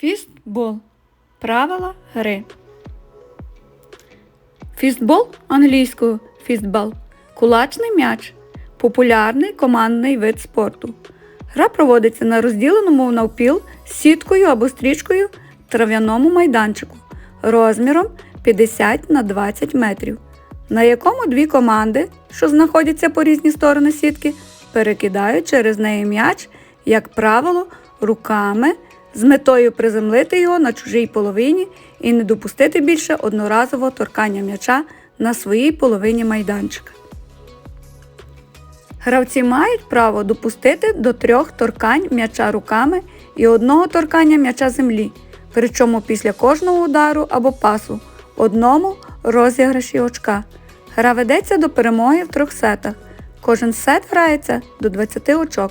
Фістбол. Правила гри. Фістбол англійською фістбал. Кулачний м'яч. Популярний командний вид спорту. Гра проводиться на розділеному навпіл сіткою або стрічкою трав'яному майданчику розміром 50 на 20 метрів, на якому дві команди, що знаходяться по різні сторони сітки, перекидають через неї м'яч, як правило, руками з метою приземлити його на чужій половині і не допустити більше одноразового торкання м'яча на своїй половині майданчика. Гравці мають право допустити до трьох торкань м'яча руками і одного торкання м'яча землі, причому після кожного удару або пасу, одному розіграші очка. Гра ведеться до перемоги в трьох сетах. Кожен сет грається до 20 очок.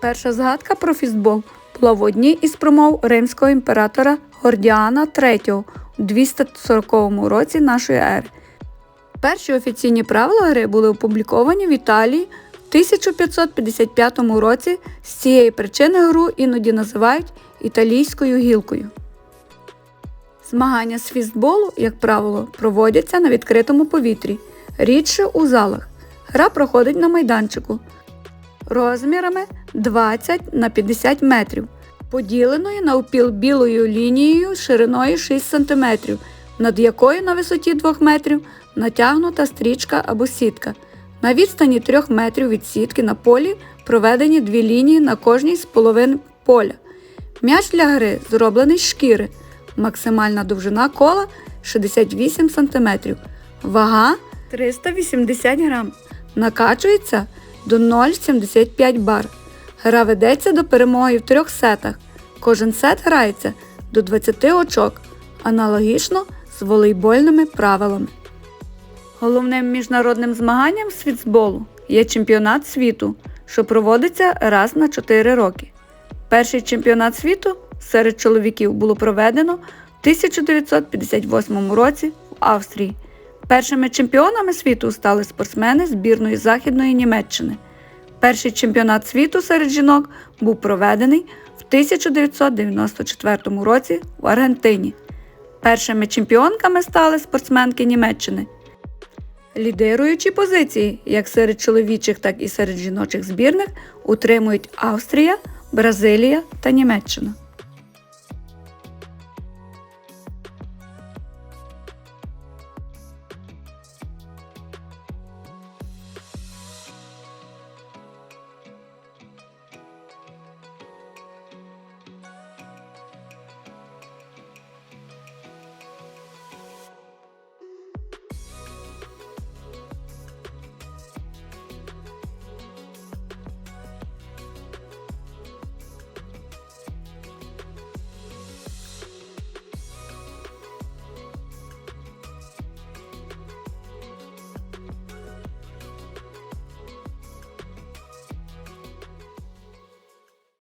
Перша згадка про фістбол була в одній із промов римського імператора Гордіана III у 240 році нашої ери. Перші офіційні правила гри були опубліковані в Італії в 1555 році. З цієї причини гру іноді називають італійською гілкою. Змагання з фістболу, як правило, проводяться на відкритому повітрі, рідше у залах. Гра проходить на майданчику розмірами 20 на 50 метрів, поділеною навпіл білою лінією шириною 6 см, над якою на висоті 2 метрів натягнута стрічка або сітка. На відстані 3 метрів від сітки на полі проведені дві лінії на кожній з половин поля. М'яч для гри зроблений з шкіри. Максимальна довжина кола 68 см. Вага 380 грам. Накачується до 0,75 бар. Гра ведеться до перемоги в трьох сетах. Кожен сет грається до 20 очок, аналогічно з волейбольними правилами. Головним міжнародним змаганням з є чемпіонат світу, що проводиться раз на 4 роки. Перший чемпіонат світу серед чоловіків було проведено в 1958 році в Австрії. Першими чемпіонами світу стали спортсмени збірної Західної Німеччини. Перший чемпіонат світу серед жінок був проведений в 1994 році в Аргентині. Першими чемпіонками стали спортсменки Німеччини. Лідируючі позиції як серед чоловічих, так і серед жіночих збірних утримують Австрія, Бразилія та Німеччина.